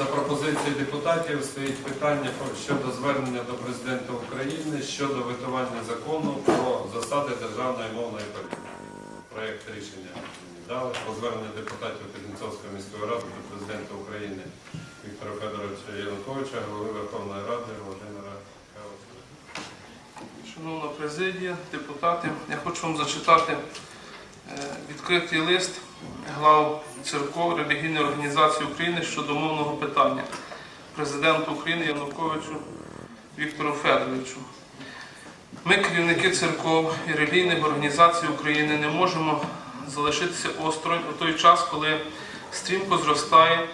за пропозицією депутатів стоїть питання щодо звернення до президента України щодо витування закону про засади державної мовної політики. Проєкт рішення дали по зверненню депутатів Піднецовської міської ради до президента України Віктора Федоровича Януковича, голови Верховної Ради Володимира Михайловича. Шановна президія, депутати, я хочу вам зачитати е, відкритий лист глав церков релігійної організації України щодо мовного питання президенту України Януковичу Віктору Федоровичу. Ми, керівники церков і релігійних організацій України, не можемо залишитися осторонь у той час, коли стрімко зростає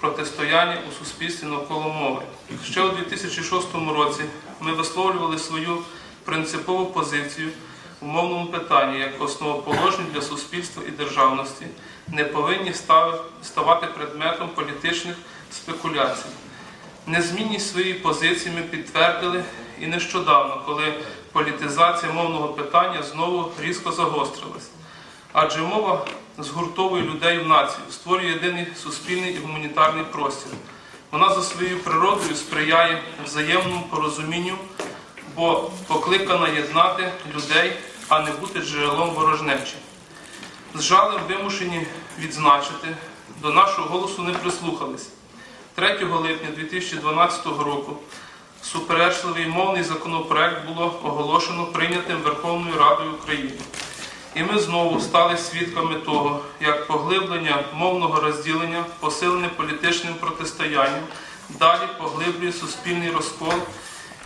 протистояння у суспільстві навколо мови. Ще у 2006 році ми висловлювали свою принципову позицію у мовному питанні як основоположні для суспільства і державності, не повинні ставати предметом політичних спекуляцій. Незмінність своєї позиції ми підтвердили і нещодавно, коли політизація мовного питання знову різко загострилась. Адже мова згуртовує людей в націю, створює єдиний суспільний і гуманітарний простір. Вона за своєю природою сприяє взаємному порозумінню, бо покликана єднати людей, а не бути джерелом ворожнечі. З жалем вимушені відзначити, до нашого голосу не прислухались. 3 липня 2012 року суперечливий мовний законопроект було оголошено прийнятим Верховною Радою України. І ми знову стали свідками того, як поглиблення мовного розділення, посилене політичним протистоянням, далі поглиблює суспільний розкол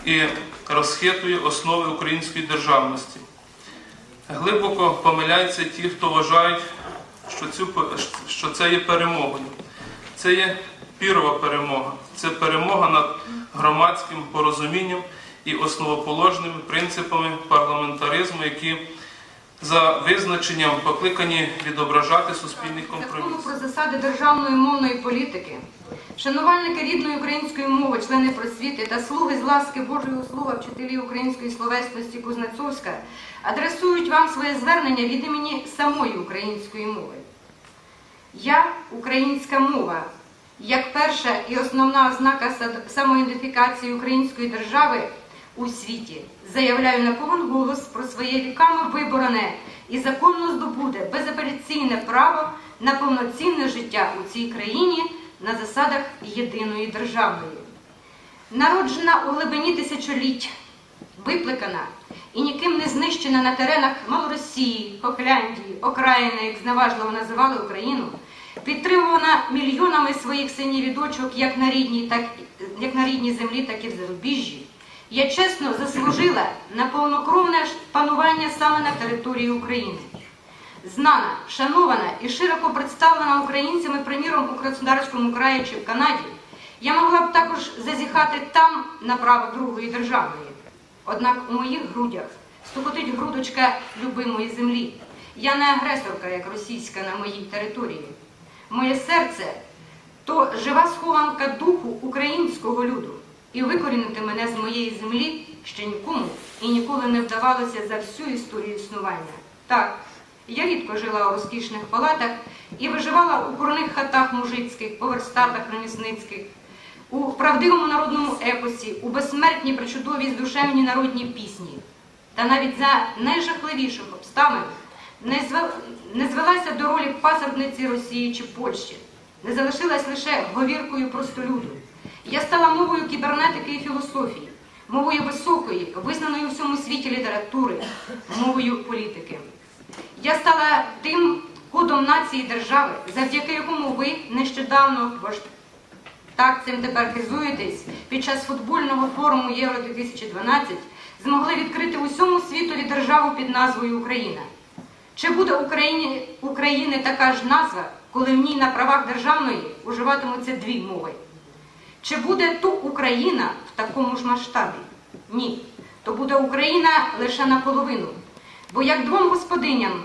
і розхитує основи української державності. Глибоко помиляються ті, хто вважають, що, цю, що це є перемогою. Це є пірова перемога. Це перемога над громадським порозумінням і основоположними принципами парламентаризму, які за визначенням покликані відображати суспільний Закону про засади державної мовної політики. Шанувальники рідної української мови, члени просвіти та слуги з ласки Божого Слова, вчителі української словесності Кузнецовська адресують вам своє звернення від імені самої української мови. Я українська мова, як перша і основна ознака самоідентифікації української держави у світі, заявляю на повен голос про своє віками виборене і законно здобуде безапеляційне право на повноцінне життя у цій країні на засадах єдиної державної. Народжена у глибині тисячоліть, випликана і ніким не знищена на теренах Малоросії, Хохляндії, Окраїни, як зневажливо називали Україну, підтримувана мільйонами своїх синів і дочок як на рідній, так, як на рідній землі, так і в зарубіжжі, я чесно заслужила на повнокровне панування саме на території України. Знана, шанована і широко представлена українцями, приміром у Краснодарському краї чи в Канаді, я могла б також зазіхати там на право другої державної. Однак у моїх грудях стукотить грудочка любимої землі. Я не агресорка, як російська на моїй території. Моє серце то жива схованка духу українського люду. І викорінити мене з моєї землі ще нікому і ніколи не вдавалося за всю історію існування. Так, я рідко жила у розкішних палатах і виживала у курних хатах мужицьких, по верстатах ремісницьких, у правдивому народному епосі, у безсмертній причудовій здушевній народній пісні. Та навіть за найжахливіших обставин не звелася до ролі пасербниці Росії чи Польщі, не залишилась лише говіркою простолюду. Я стала мовою кібернетики і філософії, мовою високої, визнаної у всьому світі літератури, мовою політики. Я стала тим кодом нації держави, завдяки якому ви нещодавно, так цим тепер хизуєтесь, під час футбольного форуму Євро 2012 змогли відкрити усьому світові державу під назвою Україна. Чи буде Україні, України така ж назва, коли в ній на правах державної уживатимуться дві мови? Чи буде ту Україна в такому ж масштабі? Ні. То буде Україна лише наполовину. Бо як двом господиням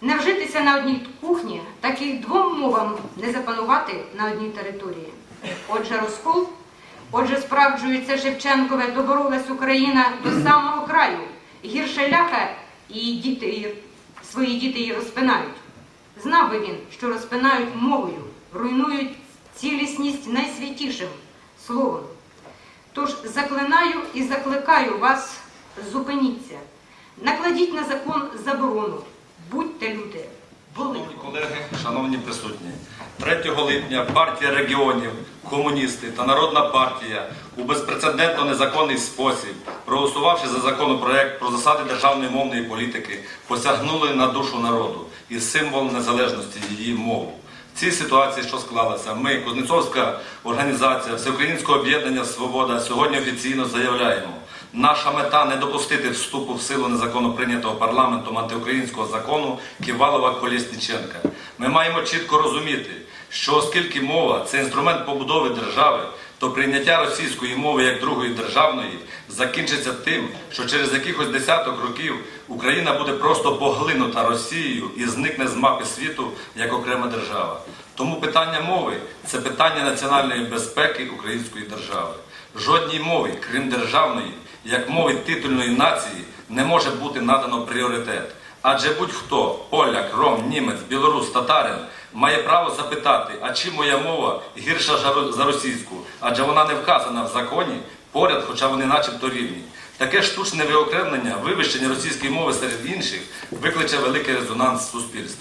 не вжитися на одній кухні, так і двом мовам не запанувати на одній території. Отже, розкол, отже, справджується Шевченкове, доборолась Україна до самого краю. Гірше ляха і діти її, свої діти її розпинають. Знав би він, що розпинають мовою, руйнують цілісність найсвятішим словом. Тож заклинаю і закликаю вас, зупиніться, накладіть на закон заборону, будьте люди. Шановні колеги, шановні присутні, 3 липня партія регіонів, комуністи та народна партія у безпрецедентно незаконний спосіб, проголосувавши за законопроект про засади державної мовної політики, посягнули на душу народу і символ незалежності її мову. В цій ситуації, що склалася, ми, Кузнецовська організація Всеукраїнського об'єднання Свобода, сьогодні офіційно заявляємо. Наша мета не допустити вступу в силу незаконно прийнятого парламентом антиукраїнського закону Ківалова Колєсніченка. Ми маємо чітко розуміти, що оскільки мова це інструмент побудови держави, то прийняття російської мови як другої державної закінчиться тим, що через якихось десяток років Україна буде просто поглинута Росією і зникне з мапи світу як окрема держава. Тому питання мови це питання національної безпеки української держави. Жодній мові, крім державної, як мови титульної нації, не може бути надано пріоритет. Адже будь-хто поляк, ром, німець, білорус, татарин має право запитати, а чи моя мова гірша за- російську, адже вона не вказана в законі поряд, хоча вони начебто рівні. Таке штучне виокремлення, вивищення російської мови серед інших викличе великий резонанс в суспільстві.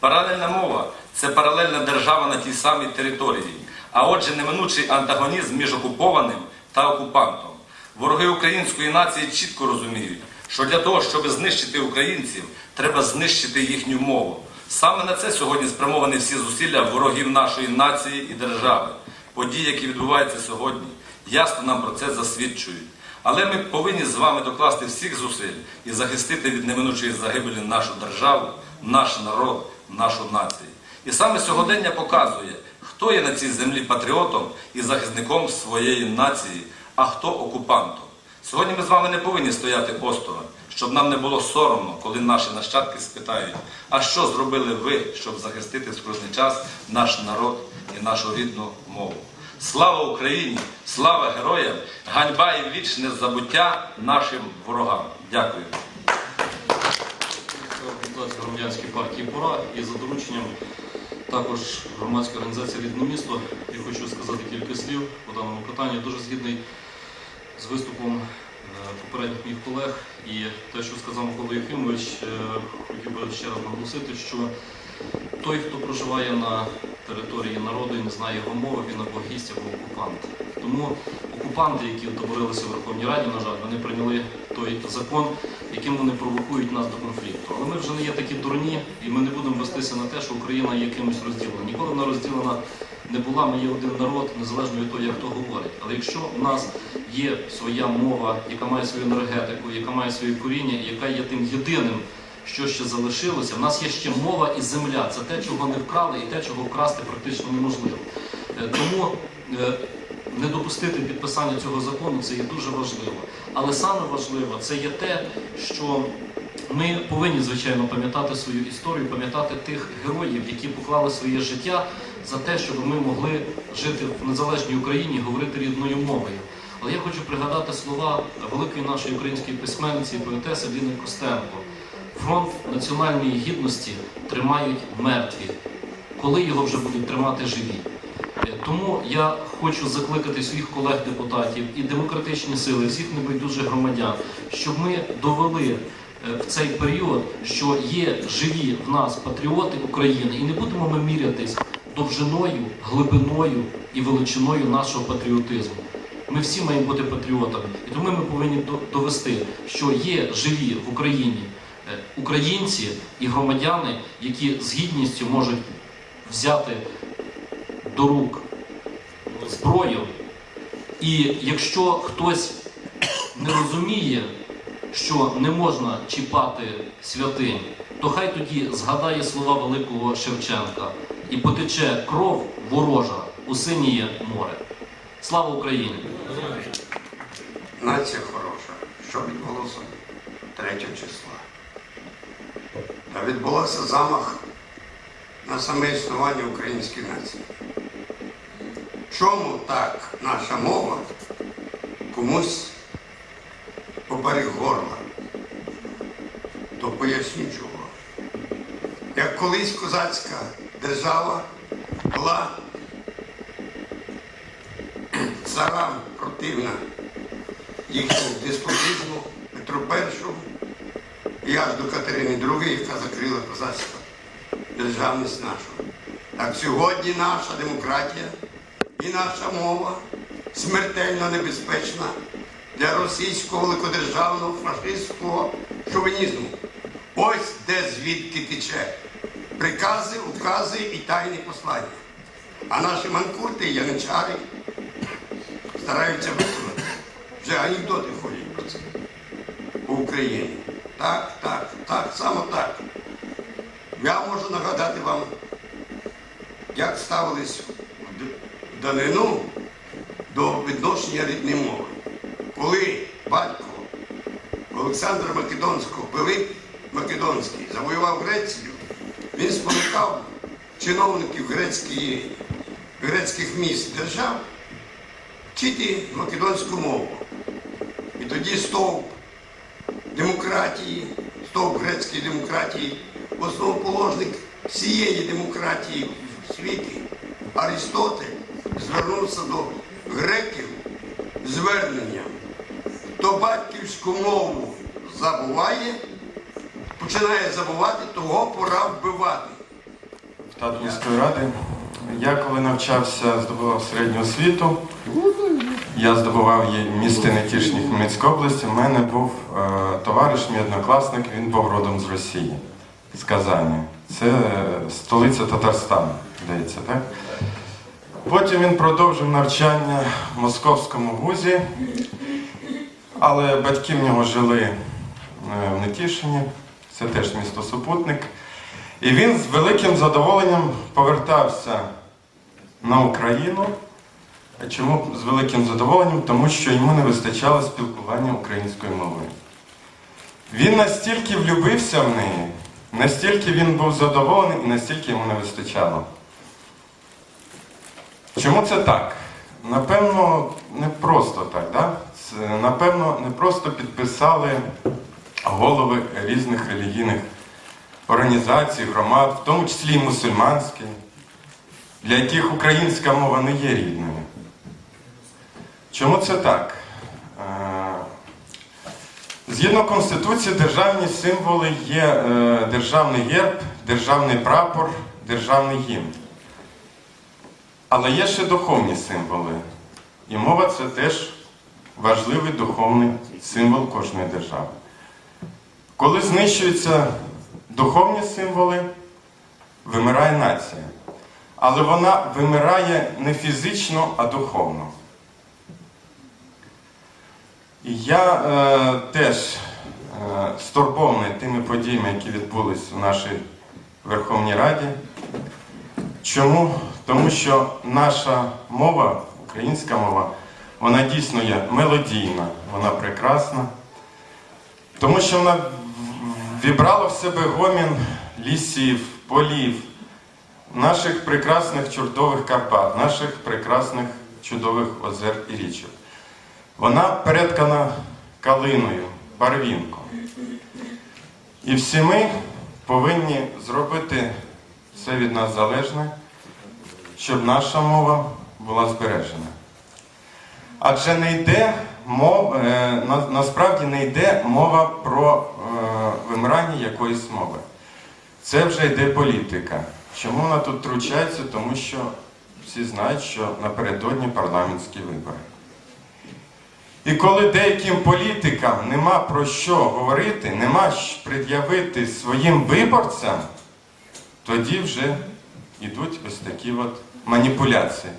Паралельна мова це паралельна держава на тій самій території, а отже, неминучий антагонізм між окупованим та окупантом. Вороги української нації чітко розуміють, що для того, щоб знищити українців, треба знищити їхню мову. Саме на це сьогодні спрямовані всі зусилля ворогів нашої нації і держави. Події, які відбуваються сьогодні, ясно нам про це засвідчують. Але ми повинні з вами докласти всіх зусиль і захистити від неминучої загибелі нашу державу, наш народ, нашу націю. І саме сьогодення показує, хто є на цій землі патріотом і захисником своєї нації, а хто окупантом. Сьогодні ми з вами не повинні стояти осторонь, щоб нам не було соромно, коли наші нащадки спитають, а що зробили ви, щоб захистити в скрутний час наш народ і нашу рідну мову. Слава Україні! Слава героям! Ганьба і вічне забуття нашим ворогам. Дякую. Депутатської громадянської партії Пора і за дорученням також громадської організації Рідне місто. Я хочу сказати кілька слів по даному питанні. Дуже згідний з виступом е, попередніх моїх колег і те, що сказав Микола Єфимович, е, хотів би ще раз наголосити, що той, хто проживає на території народу і не знає його мови, він або гість, або окупант. Тому окупанти, які утворилися в Верховній Раді, на жаль, вони прийняли той закон, яким вони провокують нас до конфлікту. Але ми вже не є такі дурні, і ми не будемо вестися на те, що Україна є кимось розділена. Ніколи вона розділена не була, ми є один народ, незалежно від того, як хто говорить. Але якщо в нас є своя мова, яка має свою енергетику, яка має своє коріння, яка є тим єдиним, що ще залишилося, в нас є ще мова і земля. Це те, чого не вкрали, і те, чого вкрасти практично неможливо. Е, Тому е, не допустити підписання цього закону це є дуже важливо. Але саме важливо це є те, що ми повинні, звичайно, пам'ятати свою історію, пам'ятати тих героїв, які поклали своє життя за те, щоб ми могли жити в незалежній Україні говорити рідною мовою. Але я хочу пригадати слова великої нашої української письменниці і поетеси Ліни Костенко. Фронт національної гідності тримають мертві, коли його вже будуть тримати живі. Е, Тому я хочу закликати своїх колег-депутатів і демократичні сили, всіх небайдужих громадян, щоб ми довели е, в цей період, що є живі в нас патріоти України, і не будемо ми мірятись довжиною, глибиною і величиною нашого патріотизму. Ми всі маємо бути патріотами, і тому ми повинні довести, що є живі в Україні українці і громадяни, які з гідністю можуть взяти до рук зброю. І якщо хтось не розуміє, що не можна чіпати святинь, то хай тоді згадає слова великого Шевченка і потече кров ворожа у синіє море. Слава Україні! Нація хороша. Що відбулося 3 числа? Та відбулося замах на саме існування української нації. Чому так наша мова комусь поперек горла? То поясню чого. Як колись козацька держава була царам противна їхньому деспотизму Петру І і аж до Катерини II, яка закрила козацтво, державність нашу. Так сьогодні наша демократія і наша мова смертельно небезпечна для російського великодержавного фашистського шовінізму. Ось де звідки тече прикази, укази і тайні послання. А наші манкурти і яничари стараються виконати. Вже анекдоти ходять про це по Україні. Так, так, так, саме так. Я можу нагадати вам, як ставились в данину до відношення рідної мови. Коли батько Олександра Македонського, Пилип Македонський, завоював Грецію, він спонукав чиновників грецької, грецьких міст держав вчити македонську мову. І тоді стовп демократії, стовп грецької демократії, основоположник всієї демократії в світі, Аристотель звернувся до греків зверненням. Хто батьківську мову забуває, починає забувати, того пора вбивати. депутат міської ради. Я коли навчався, здобував середню освіту. Я здобував її місті Нетішні Хмельницької області. У мене був е, товариш, мій однокласник, він був родом з Росії, з Казані. Це е, столиця Татарстану, здається, так? Потім він продовжив навчання в московському вузі, але батьки в нього жили е, в Нетішині, це теж місто Супутник. І він з великим задоволенням повертався на Україну. А Чому з великим задоволенням? Тому що йому не вистачало спілкування українською мовою. Він настільки влюбився в неї, настільки він був задоволений і настільки йому не вистачало. Чому це так? Напевно, не просто так. Да? Це, напевно, не просто підписали голови різних релігійних організацій, громад, в тому числі і мусульманські, для яких українська мова не є рідною. Чому це так? Е, Згідно Конституції, державні символи є е, державний герб, державний прапор, державний гімн. Але є ще духовні символи. І мова це теж важливий духовний символ кожної держави. Коли знищуються духовні символи, вимирає нація. Але вона вимирає не фізично, а духовно. І я е, теж е, стурбований тими подіями, які відбулись у нашій Верховній Раді. Чому? Тому що наша мова, українська мова, вона дійсно є мелодійна, вона прекрасна. Тому що вона вібрала в себе гомін лісів, полів, наших прекрасних чудових Карпат, наших прекрасних чудових озер і річок. Вона переткана калиною, барвінком. І всі ми повинні зробити все від нас залежне, щоб наша мова була збережена. Адже не йде мов, е, на, насправді не йде мова про е, вимирання якоїсь мови. Це вже йде політика. Чому вона тут втручається? Тому що всі знають, що напередодні парламентські вибори. І коли деяким політикам нема про що говорити, нема що пред'явити своїм виборцям, тоді вже йдуть ось такі от маніпуляції.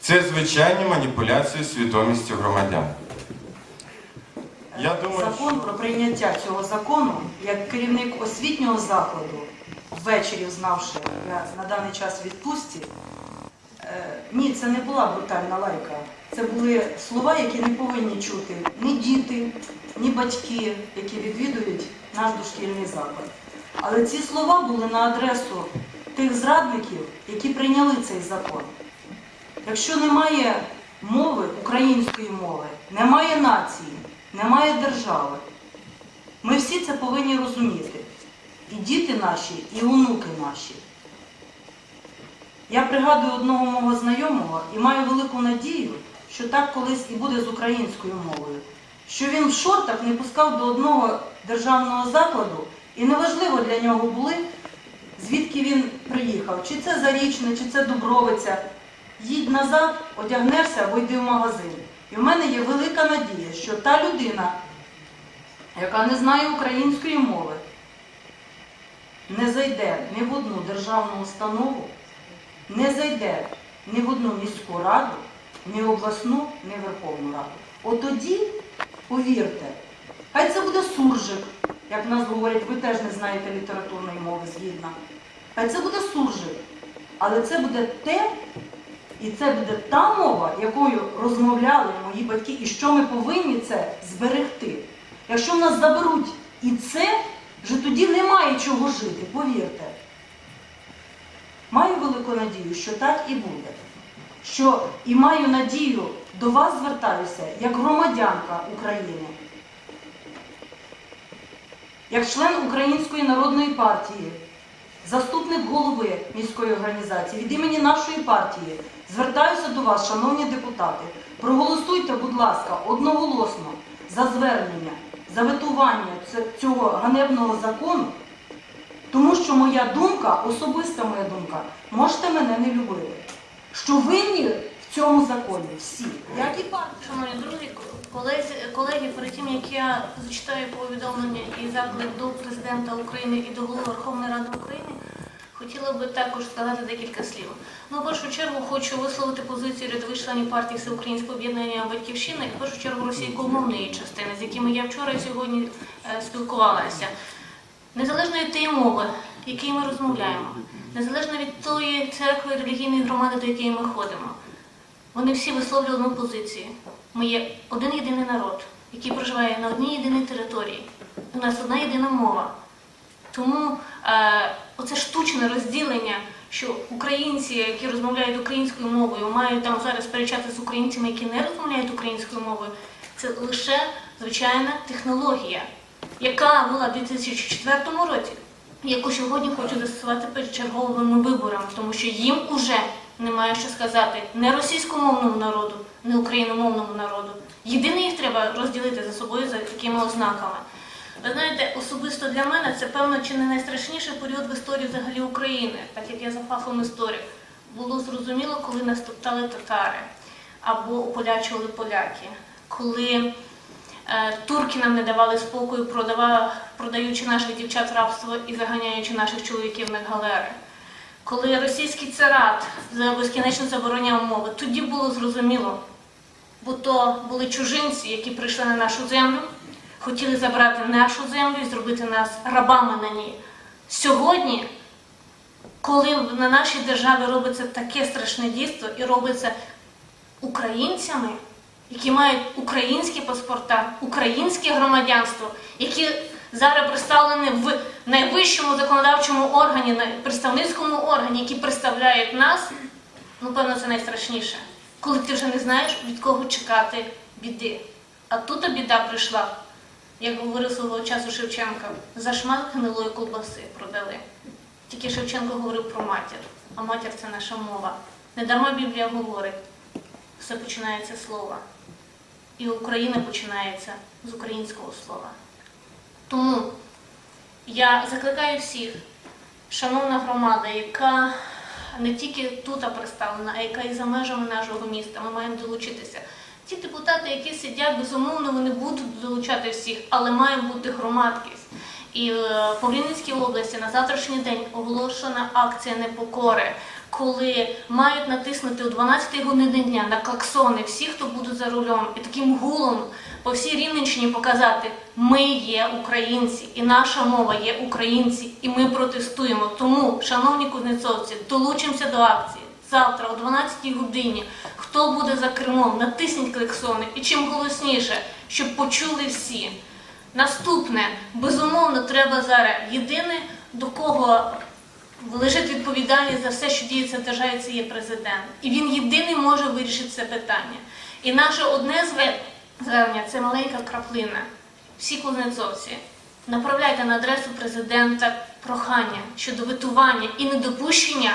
Це звичайні маніпуляції свідомістю громадян. Я думаю, Закон про прийняття цього закону, як керівник освітнього закладу, ввечері знавши, я на даний час відпустці, ні, це не була брутальна лайка. Це були слова, які не повинні чути ні діти, ні батьки, які відвідують наш дошкільний заклад. Але ці слова були на адресу тих зрадників, які прийняли цей закон. Якщо немає мови, української мови, немає нації, немає держави. Ми всі це повинні розуміти. І діти наші, і онуки наші. Я пригадую одного мого знайомого і маю велику надію, що так колись і буде з українською мовою. Що він в шортах не пускав до одного державного закладу, і неважливо для нього були, звідки він приїхав, чи це Зарічне, чи це Дубровиця. Їдь назад, одягнешся або йди в магазин. І в мене є велика надія, що та людина, яка не знає української мови, не зайде ні в одну державну установу, не зайде ні в одну міську раду, ні в обласну, ні Верховну Раду. От тоді, повірте, хай це буде суржик, як в нас говорять, ви теж не знаєте літературної мови згідно. Хай це буде суржик, але це буде те, і це буде та мова, якою розмовляли мої батьки, і що ми повинні це зберегти. Якщо в нас заберуть і це, вже тоді немає чого жити, повірте. Маю велику надію, що так і буде. Що і маю надію до вас звертаюся як громадянка України, як член Української народної партії, заступник голови міської організації від імені нашої партії звертаюся до вас, шановні депутати. Проголосуйте, будь ласка, одноголосно за звернення, за ветування цього ганебного закону, тому що моя думка, особиста моя думка, можете мене не любити. Що винні в цьому законі всі, як і партія. Шановні друзі, колеги, перед тим як я зачитаю повідомлення і заклик до президента України і до голови Верховної Ради України, хотіла би також сказати декілька слів. Ну, в першу чергу хочу висловити позицію рядових членів партії Всеукраїнського об'єднання Батьківщина і в першу чергу російськомовної частини, з якими я вчора і сьогодні е, спілкувалася. Незалежно від тієї мови, якій ми розмовляємо, незалежно від тої церкви релігійної громади, до якої ми ходимо. Вони всі висловлювали одну позицію. Ми є один єдиний народ, який проживає на одній єдиній території. У нас одна єдина мова. Тому е, оце штучне розділення, що українці, які розмовляють українською мовою, мають там зараз сперечати з українцями, які не розмовляють українською мовою, це лише звичайна технологія, яка була в 2004 році, яку сьогодні хочуть застосувати перед черговими виборами, тому що їм уже немає що сказати не російськомовному народу, не україномовному народу. Єдине їх треба розділити за собою за такими ознаками. Ви знаєте, особисто для мене це певно чи не найстрашніший період в історії взагалі України, так як я за фахом історик. Було зрозуміло, коли нас топтали татари або ополячували поляки, коли турки нам не давали спокою, продаючи наших дівчат в рабство і заганяючи наших чоловіків на галери. Коли російський царат безкінечно забороняв мови, тоді було зрозуміло, бо то були чужинці, які прийшли на нашу землю, хотіли забрати нашу землю і зробити нас рабами на ній. Сьогодні, коли на нашій державі робиться таке страшне дійство і робиться українцями, які мають українські паспорта, українське громадянство, які зараз представлені в найвищому законодавчому органі, на представницькому органі, які представляють нас, ну певно, це найстрашніше, коли ти вже не знаєш, від кого чекати біди. А тут біда прийшла, як говорив свого часу Шевченка, за шмат гнилої колбаси продали. Тільки Шевченко говорив про матір, а матір це наша мова. Недарма Біблія говорить, все починається з слова. І Україна починається з українського слова. Тому я закликаю всіх, шановна громада, яка не тільки тут представлена, а яка і за межами нашого міста, ми маємо долучитися. Ті депутати, які сидять, безумовно, вони будуть долучати всіх, але має бути громадськість. І е, по Рівненській області на завтрашній день оголошена акція непокори, коли мають натиснути о 12 годині дня на клаксони всі, хто будуть за рулем, і таким гулом по всій Рівненщині показати, ми є українці, і наша мова є українці, і ми протестуємо. Тому, шановні кузнецовці, долучимося до акції. Завтра о 12 годині, хто буде за кермом, натисніть клаксони, і чим голосніше, щоб почули всі. Наступне, безумовно, треба зараз єдине, до кого лежить відповідальність за все, що діється в державі, це є президент. І він єдиний може вирішити це питання. І наше одне звернення це маленька краплина. Всі кузнецовці, направляйте на адресу президента прохання щодо витування і недопущення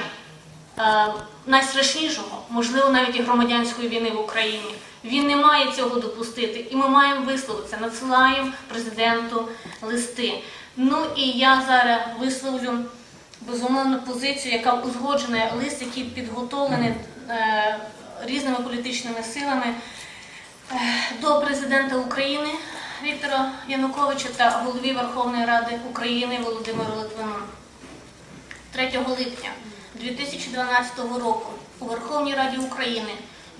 е, найстрашнішого, можливо, навіть і громадянської війни в Україні. Він не має цього допустити, і ми маємо висловитися. Надсилаємо президенту листи. Ну і я зараз висловлю безумовну позицію, яка узгоджена лист, який підготовлений е, різними політичними силами е, до президента України Віктора Януковича та голові Верховної Ради України Володимиру Литвину. 3 липня 2012 року у Верховній Раді України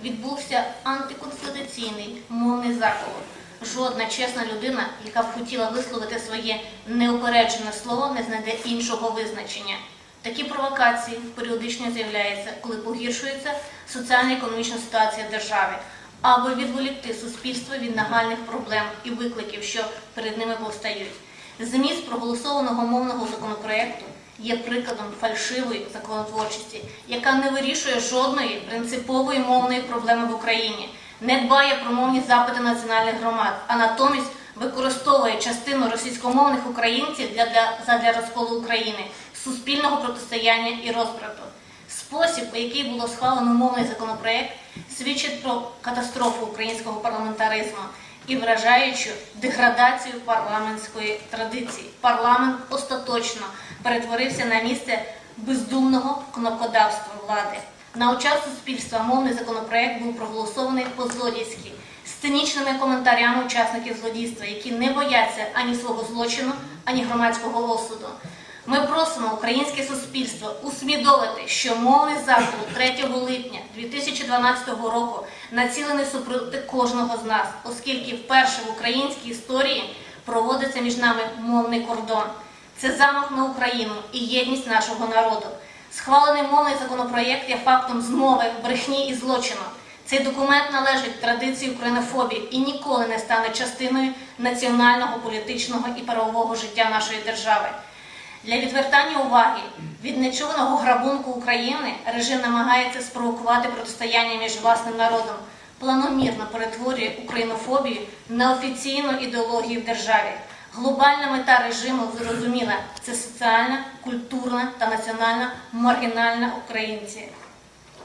відбувся антиконституційний мовний заколот. Жодна чесна людина, яка б хотіла висловити своє неупереджене слово, не знайде іншого визначення. Такі провокації періодично з'являються, коли погіршується соціально-економічна ситуація держави, аби відволікти суспільство від нагальних проблем і викликів, що перед ними постають. Зміст проголосованого мовного законопроекту є прикладом фальшивої законотворчості, яка не вирішує жодної принципової мовної проблеми в Україні, не дбає про мовні запити національних громад, а натомість використовує частину російськомовних українців для, для, задля розколу України, суспільного протистояння і розбрату. Спосіб, у який було схвалено мовний законопроект, свідчить про катастрофу українського парламентаризму і вражаючу деградацію парламентської традиції. Парламент остаточно перетворився на місце бездумного кнопкодавства влади. На очах суспільства мовний законопроект був проголосований по-злодійськи, з цинічними коментарями учасників злодійства, які не бояться ані свого злочину, ані громадського осуду. Ми просимо українське суспільство усвідомити, що мовний заклад 3 липня 2012 року націлений супроти кожного з нас, оскільки вперше в українській історії проводиться між нами мовний кордон. Це замах на Україну і єдність нашого народу. Схвалений мовний законопроєкт є фактом змови, брехні і злочину. Цей документ належить традиції українофобії і ніколи не стане частиною національного, політичного і правового життя нашої держави. Для відвертання уваги від нечуваного грабунку України режим намагається спровокувати протистояння між власним народом, планомірно перетворює українофобію на офіційну ідеологію в державі. Глобальна мета режиму зрозуміла це соціальна, культурна та національна маргінальна українці.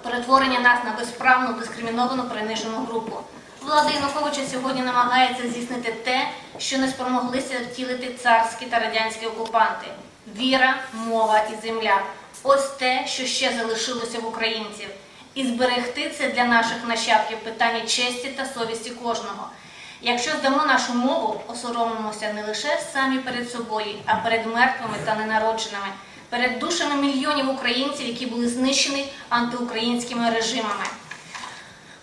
Перетворення нас на безправну, дискриміновану, принижену групу. Влада Януковича сьогодні намагається здійснити те, що не спромоглися втілити царські та радянські окупанти. Віра, мова і земля. Ось те, що ще залишилося в українців. І зберегти це для наших нащадків питання честі та совісті кожного. Якщо здамо нашу мову, осоромимося не лише самі перед собою, а перед мертвими та ненародженими, перед душами мільйонів українців, які були знищені антиукраїнськими режимами.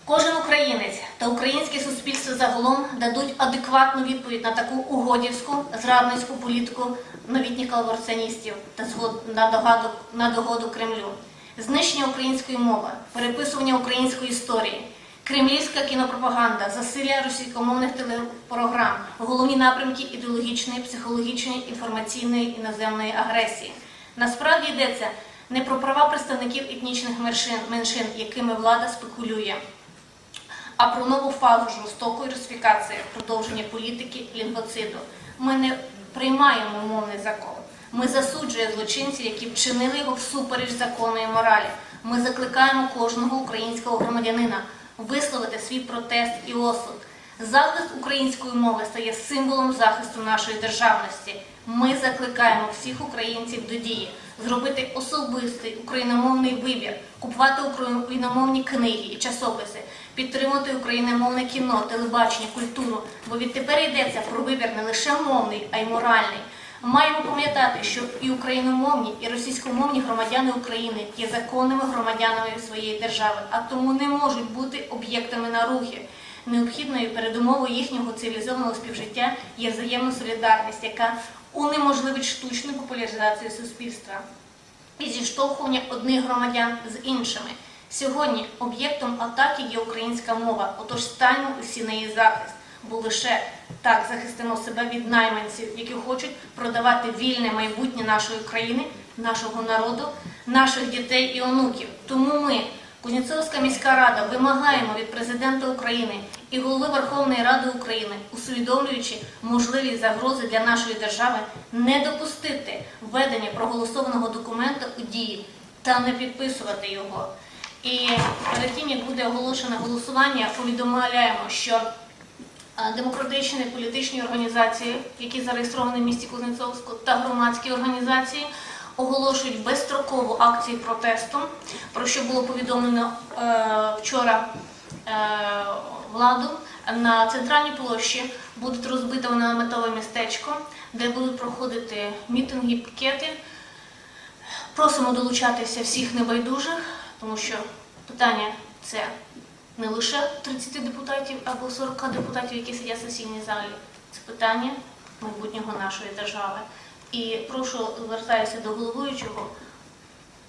Кожен українець та українське суспільство загалом дадуть адекватну відповідь на таку угодівську зрадницьку політику новітніх колабораціоністів та на догоду, на догоду Кремлю. Знищення української мови, переписування української історії, кремлівська кінопропаганда, засилля російськомовних телепрограм, головні напрямки ідеологічної, психологічної, інформаційної іноземної агресії. Насправді йдеться не про права представників етнічних меншин, якими влада спекулює а про нову фазу жорстокої русифікації, продовження політики лінгоциду. Ми не приймаємо мовний закон. Ми засуджуємо злочинців, які вчинили його всупереч закону і моралі. Ми закликаємо кожного українського громадянина висловити свій протест і осуд. Захист української мови стає символом захисту нашої державності. Ми закликаємо всіх українців до дії, зробити особистий україномовний вибір, купувати україномовні книги і часописи, підтримувати україномовне кіно, телебачення, культуру. Бо відтепер йдеться про вибір не лише мовний, а й моральний. Маємо пам'ятати, що і україномовні, і російськомовні громадяни України є законними громадянами своєї держави, а тому не можуть бути об'єктами наруги. Необхідною передумовою їхнього цивілізованого співжиття є взаємна солідарність, яка унеможливить штучну популяризацію суспільства і зіштовхування одних громадян з іншими. Сьогодні об'єктом атаки є українська мова, отож станьмо усі на її захист, бо лише так захистимо себе від найманців, які хочуть продавати вільне майбутнє нашої країни, нашого народу, наших дітей і онуків. Тому ми, Кузнєцовська міська рада, вимагаємо від президента України і голови Верховної Ради України, усвідомлюючи можливі загрози для нашої держави, не допустити введення проголосованого документа у дії та не підписувати його. І перед тим, як буде оголошене голосування, повідомляємо, що демократичні політичні організації, які зареєстровані в місті Кузнецовську, та громадські організації оголошують безстрокову акцію протесту, про що було повідомлено е, вчора е, владу. На центральній площі буде розбите на метове містечко, де будуть проходити мітинги, пікети. Просимо долучатися всіх небайдужих, тому що питання це не лише 30 депутатів або 40 депутатів, які сидять в сесійній залі. Це питання майбутнього нашої держави. І прошу звертаюся до головуючого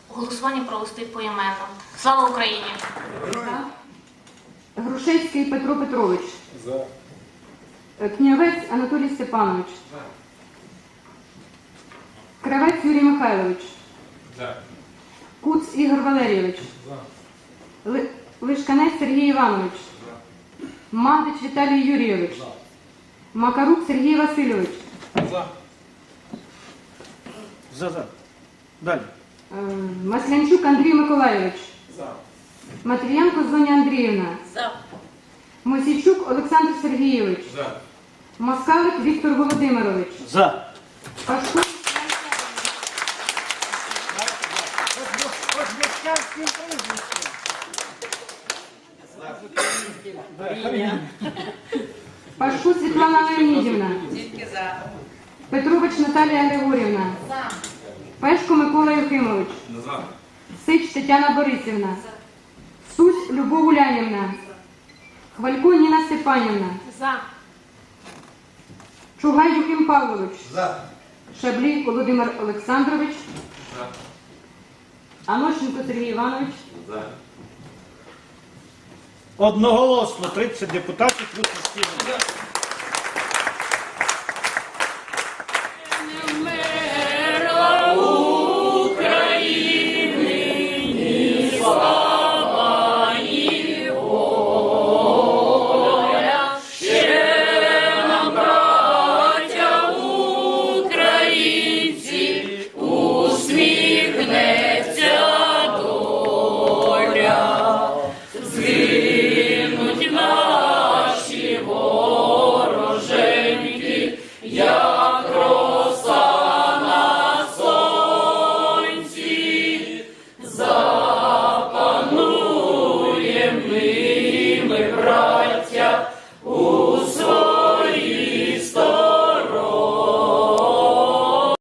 голосування провести поіменно. Слава Україні! Грушевський Петро Петрович. За. Княвець Анатолій Степанович. За. Кравець Юрій Михайлович. За. Куц Ігор Валерійович. За. Ли... Лишканець Сергій Іванович. За. Мандич Віталій Юрійович. За. Макарук Сергій Васильович. За. За, за. Далі. Е, Маслянчук Андрій Миколайович. За. Матвієнко Зоня Андріївна. За. Мосійчук Олександр Сергійович. За. Москалик Віктор Володимирович. За. Пашко Пашку Світлана Леонідівна. Петрович Наталія Григорівна. Пешко Микола Євгимович. За. Сич Тетяна Борисівна. Сусь Любов Улянівна. Хвалько Ніна Степанівна. За. Чугай Юхим Павлович. За. Шаблій Володимир Олександрович. За. Анощенко Сергій Іванович. За. Одноголосно 30 депутатів